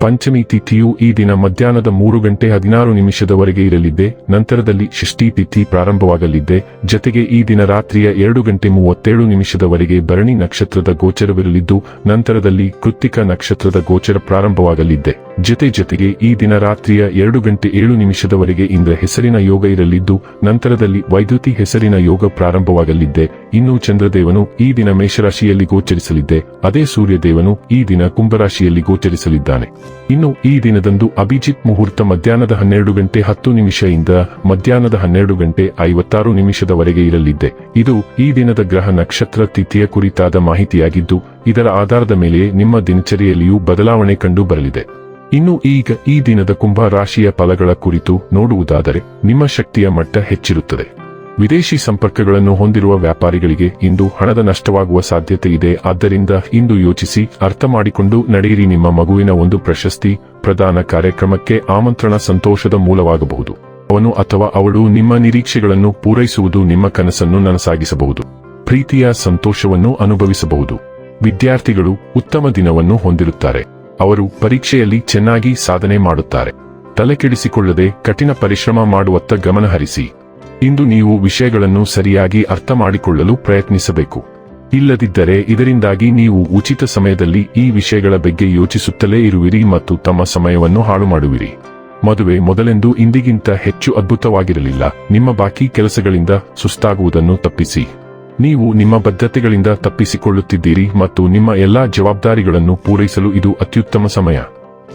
ಪಂಚಮಿ ತಿಥಿಯು ಈ ದಿನ ಮಧ್ಯಾಹ್ನದ ಮೂರು ಗಂಟೆ ಹದಿನಾರು ನಿಮಿಷದವರೆಗೆ ಇರಲಿದೆ ನಂತರದಲ್ಲಿ ಷಷ್ಠಿ ತಿಥಿ ಪ್ರಾರಂಭವಾಗಲಿದೆ ಜತೆಗೆ ಈ ದಿನ ರಾತ್ರಿಯ ಎರಡು ಗಂಟೆ ಮೂವತ್ತೇಳು ನಿಮಿಷದವರೆಗೆ ಭರಣಿ ನಕ್ಷತ್ರದ ಗೋಚರವಿರಲಿದ್ದು, ನಂತರದಲ್ಲಿ ಕೃತ್ತಿಕ ನಕ್ಷತ್ರದ ಗೋಚರ ಪ್ರಾರಂಭವಾಗಲಿದೆ ಜತೆ ಜತೆಗೆ ಈ ದಿನ ರಾತ್ರಿಯ ಎರಡು ಗಂಟೆ ಏಳು ನಿಮಿಷದವರೆಗೆ ಇಂದ್ರ ಹೆಸರಿನ ಯೋಗ ಇರಲಿದ್ದು, ನಂತರದಲ್ಲಿ ವೈದ್ಯುತಿ ಹೆಸರಿನ ಯೋಗ ಪ್ರಾರಂಭವಾಗಲಿದೆ ಇನ್ನು ಚಂದ್ರದೇವನು ಈ ದಿನ ಮೇಷರಾಶಿಯಲ್ಲಿ ಗೋಚರಿಸಲಿದ್ದೆ, ಅದೇ ಸೂರ್ಯದೇವನು ಈ ದಿನ ಕುಂಭರಾಶಿಯಲ್ಲಿ ಗೋಚರಿಸಲಿದ್ದಾನೆ. ಇನ್ನು ಈ ದಿನದಂದು ಅಭಿಜಿತ್ ಮುಹೂರ್ತ ಮಧ್ಯಾಹ್ನದ ಹನ್ನೆರಡು ಗಂಟೆ ಹತ್ತು ನಿಮಿಷದಿಂದ ಮಧ್ಯಾಹ್ನದ ಹನ್ನೆರಡು ಗಂಟೆ ಐವತ್ತಾರು ನಿಮಿಷದವರೆಗೆ ಇರಲಿದ್ದೆ ಇದು ಈ ದಿನದ ಗ್ರಹ ನಕ್ಷತ್ರ ತಿಥಿಯ ಕುರಿತಾದ ಮಾಹಿತಿಯಾಗಿದ್ದು, ಇದರ ಆಧಾರದ ಮೇಲೆ ನಿಮ್ಮ ದಿನಚರಿಯಲ್ಲಿಯೂ ಬದಲಾವಣೆ ಕಂಡು ಬರಲಿದೆ. ಇನ್ನು ಈಗ ಈ ದಿನದ ಕುಂಭ ರಾಶಿಯ ಫಲಗಳ ಕುರಿತು ನೋಡುವುದಾದರೆ, ನಿಮ್ಮ ಶಕ್ತಿಯ ಮಟ್ಟ ಹೆಚ್ಚಿರುತ್ತದೆ. ವಿದೇಶಿ ಸಂಪರ್ಕಗಳನ್ನು ಹೊಂದಿರುವ ವ್ಯಾಪಾರಿಗಳಿಗೆ ಇಂದು ಹಣದ ನಷ್ಟವಾಗುವ ಸಾಧ್ಯತೆ ಇದೆ. ಆದ್ದರಿಂದ ಇಂದು ಯೋಚಿಸಿ, ಅರ್ಥ ಮಾಡಿಕೊಂಡು ನಡೆಯಿರಿ. ನಿಮ್ಮ ಮಗುವಿನ ಒಂದು ಪ್ರಶಸ್ತಿ, ಪ್ರದಾನ ಕಾರ್ಯಕ್ರಮಕ್ಕೆ ಆಮಂತ್ರಣ ಸಂತೋಷದ ಮೂಲವಾಗಬಹುದು. ಅವನು ಅಥವಾ ಅವಳು ನಿಮ್ಮ ನಿರೀಕ್ಷೆಗಳನ್ನು ಪೂರೈಸುವುದು, ನಿಮ್ಮ ಕನಸನ್ನು ನನಸಾಗಿಸಬಹುದು. ಪ್ರೀತಿಯ ಸಂತೋಷವನ್ನು ಅನುಭವಿಸಬಹುದು. ವಿದ್ಯಾರ್ಥಿಗಳು ಉತ್ತಮ ದಿನವನ್ನು ಹೊಂದಿರುತ್ತಾರೆ. ಅವರು ಪರೀಕ್ಷೆಯಲ್ಲಿ ಚೆನ್ನಾಗಿ ಸಾಧನೆ ಮಾಡುತ್ತಾರೆ. ತಲೆಕೆಡಿಸಿಕೊಳ್ಳದೆ ಕಠಿಣ ಪರಿಶ್ರಮ ಮಾಡುವತ್ತ ಗಮನಹರಿಸಿ. ಇಂದು ನೀವು ವಿಷಯಗಳನ್ನು ಸರಿಯಾಗಿ ಅರ್ಥ ಮಾಡಿಕೊಳ್ಳಲು ಪ್ರಯತ್ನಿಸಬೇಕು. ಇಲ್ಲದಿದ್ದರೆ ಇದರಿಂದಾಗಿ ನೀವು ಉಚಿತ ಸಮಯದಲ್ಲಿ ಈ ವಿಷಯಗಳ ಬಗ್ಗೆ ಯೋಚಿಸುತ್ತಲೇ ಇರುವಿರಿ ಮತ್ತು ತಮ್ಮ ಸಮಯವನ್ನು ಹಾಳು ಮಾಡುವಿರಿ ಮದುವೆ ಮೊದಲೆಂದು ಇಂದಿಗಿಂತ ಹೆಚ್ಚು ಅದ್ಭುತವಾಗಿರಲಿಲ್ಲ. ನಿಮ್ಮ ಬಾಕಿ ಕೆಲಸಗಳಿಂದ ಸುಸ್ತಾಗುವುದನ್ನು ತಪ್ಪಿಸಿ. ನೀವು ನಿಮ್ಮ ಬದ್ಧತೆಗಳಿಂದ ತಪ್ಪಿಸಿಕೊಳ್ಳುತ್ತಿದ್ದೀರಿ ಮತ್ತು ನಿಮ್ಮ ಎಲ್ಲಾ ಜವಾಬ್ದಾರಿಗಳನ್ನು ಪೂರೈಸಲು ಇದು ಅತ್ಯುತ್ತಮ ಸಮಯ.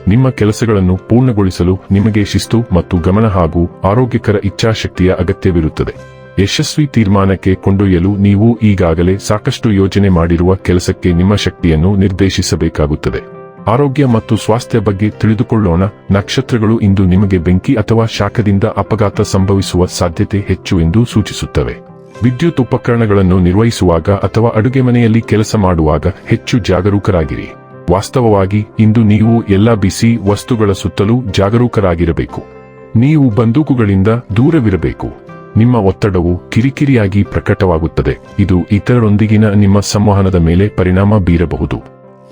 ನಿಮ್ಮ ಕೆಲಸಗಳನ್ನು ಪೂರ್ಣಗೊಳಿಸಲು ನಿಮಗೆ ಶಿಸ್ತು ಮತ್ತು ಗಮನ ಹಾಗೂ ಆರೋಗ್ಯಕರ ಇಚ್ಛಾಶಕ್ತಿಯ ಅಗತ್ಯವಿರುತ್ತದೆ. ಯಶಸ್ವಿ ತೀರ್ಮಾನಕ್ಕೆ ಕೊಂಡೊಯ್ಯಲು ನೀವು ಈಗಾಗಲೇ ಸಾಕಷ್ಟು ಯೋಜನೆ ಮಾಡಿರುವ ಕೆಲಸಕ್ಕೆ ನಿಮ್ಮ ಶಕ್ತಿಯನ್ನು ನಿರ್ದೇಶಿಸಬೇಕಾಗುತ್ತದೆ. ಆರೋಗ್ಯ ಮತ್ತು ಸ್ವಾಸ್ಥ್ಯ ಬಗ್ಗೆ ತಿಳಿದುಕೊಳ್ಳೋಣ. ನಕ್ಷತ್ರಗಳು ಇಂದು ನಿಮಗೆ ಬೆಂಕಿ ಅಥವಾ ಶಾಖದಿಂದ ಅಪಘಾತ ಸಂಭವಿಸುವ ಸಾಧ್ಯತೆ ಹೆಚ್ಚು ಎಂದು ಸೂಚಿಸುತ್ತವೆ. ವಿದ್ಯುತ್ ಉಪಕರಣಗಳನ್ನು ನಿರ್ವಹಿಸುವಾಗ ಅಥವಾ ಅಡುಗೆ ಮನೆಯಲ್ಲಿ ಕೆಲಸ ಮಾಡುವಾಗ ಹೆಚ್ಚು ಜಾಗರೂಕರಾಗಿರಿ. ವಾಸ್ತವವಾಗಿ, ಇಂದು ನೀವು ಎಲ್ಲ ಬಿಸಿ ವಸ್ತುಗಳ ಸುತ್ತಲೂ ಜಾಗರೂಕರಾಗಿರಬೇಕು. ನೀವು ಬಂದೂಕುಗಳಿಂದ ದೂರವಿರಬೇಕು. ನಿಮ್ಮ ಒತ್ತಡವು ಕಿರಿಕಿರಿಯಾಗಿ ಪ್ರಕಟವಾಗುತ್ತದೆ. ಇದು ಇತರರೊಂದಿಗಿನ ನಿಮ್ಮ ಸಂವಹನದ ಮೇಲೆ ಪರಿಣಾಮ ಬೀರಬಹುದು.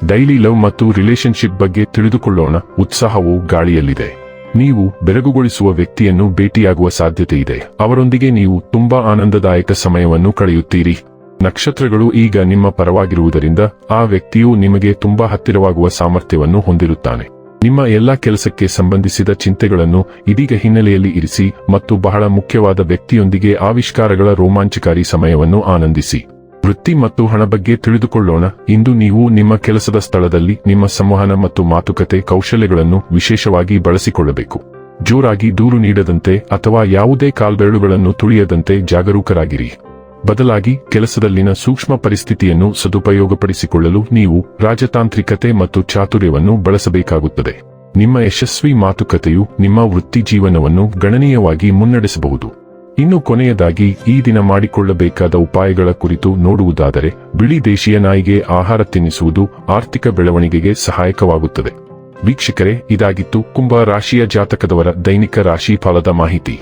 ಡೈಲಿ ಲವ್ ಮತ್ತು ರಿಲೇಶನ್ಶಿಪ್ ಬಗ್ಗೆ ತಿಳಿದುಕೊಳ್ಳೋಣ. ಉತ್ಸಾಹವು ಗಾಳಿಯಲ್ಲಿದೆ. ನೀವು ಬೆರಗುಗೊಳಿಸುವ ವ್ಯಕ್ತಿಯನ್ನು ಭೇಟಿಯಾಗುವ ಸಾಧ್ಯತೆ ಇದೆ ಅವರೊಂದಿಗೆ ನೀವು ತುಂಬಾ ಆನಂದದಾಯಕ ಸಮಯವನ್ನು ಕಳೆಯುತ್ತೀರಿ. ನಕ್ಷತ್ರಗಳು ಈಗ ನಿಮ್ಮ ಪರವಾಗಿರುವುದರಿಂದ ಆ ವ್ಯಕ್ತಿಯು ನಿಮಗೆ ತುಂಬಾ ಹತ್ತಿರವಾಗುವ ಸಾಮರ್ಥ್ಯವನ್ನು ಹೊಂದಿರುತ್ತಾನೆ. ನಿಮ್ಮ ಎಲ್ಲಾ ಕೆಲಸಕ್ಕೆ ಸಂಬಂಧಿಸಿದ ಚಿಂತೆಗಳನ್ನು ಇದೀಗ ಹಿನ್ನೆಲೆಯಲ್ಲಿ ಇರಿಸಿ ಮತ್ತು ಬಹಳ ಮುಖ್ಯವಾದ ವ್ಯಕ್ತಿಯೊಂದಿಗೆ ಆವಿಷ್ಕಾರಗಳ ರೋಮಾಂಚಕಾರಿ ಸಮಯವನ್ನು ಆನಂದಿಸಿ. ವೃತ್ತಿ ಮತ್ತು ಹಣ ಬಗ್ಗೆ ತಿಳಿದುಕೊಳ್ಳೋಣ. ಇಂದು ನೀವು ನಿಮ್ಮ ಕೆಲಸದ ಸ್ಥಳದಲ್ಲಿ ನಿಮ್ಮ ಸಂವಹನ ಮತ್ತು ಮಾತುಕತೆ ಕೌಶಲ್ಯಗಳನ್ನು ವಿಶೇಷವಾಗಿ ಬಳಸಿಕೊಳ್ಳಬೇಕು. ಜೋರಾಗಿ ದೂರು ನೀಡದಂತೆ ಅಥವಾ ಯಾವುದೇ ಕಾಲ್ಬೆರಳುಗಳನ್ನು ತುಳಿಯದಂತೆ ಜಾಗರೂಕರಾಗಿರಿ. ಬದಲಾಗಿ ಕೆಲಸದಲ್ಲಿನ ಸೂಕ್ಷ್ಮ ಪರಿಸ್ಥಿತಿಯನ್ನು ಸದುಪಯೋಗಪಡಿಸಿಕೊಳ್ಳಲು ನೀವು ರಾಜತಾಂತ್ರಿಕತೆ ಮತ್ತು ಚಾತುರ್ಯವನ್ನು ಬಳಸಬೇಕಾಗುತ್ತದೆ. ನಿಮ್ಮ ಯಶಸ್ವಿ ಮಾತುಕತೆಯು ನಿಮ್ಮ ವೃತ್ತಿ ಜೀವನವನ್ನು ಗಣನೀಯವಾಗಿ ಮುನ್ನಡೆಸಬಹುದು. ಇನ್ನು ಕೊನೆಯದಾಗಿ, ಈ ದಿನ ಮಾಡಿಕೊಳ್ಳಬೇಕಾದ ಉಪಾಯಗಳ ಕುರಿತು ನೋಡುವುದಾದರೆ, ಬಿಳಿ ದೇಶೀಯ ನಾಯಿಗೆ ಆಹಾರ ತಿನ್ನಿಸುವುದು ಆರ್ಥಿಕ ಬೆಳವಣಿಗೆಗೆ ಸಹಾಯಕವಾಗುತ್ತದೆ. ವೀಕ್ಷಕರೇ, ಇದಾಗಿತ್ತು ಕುಂಭ ರಾಶಿಯ ಜಾತಕದವರ ದೈನಿಕ ರಾಶಿ ಫಲದ ಮಾಹಿತಿ.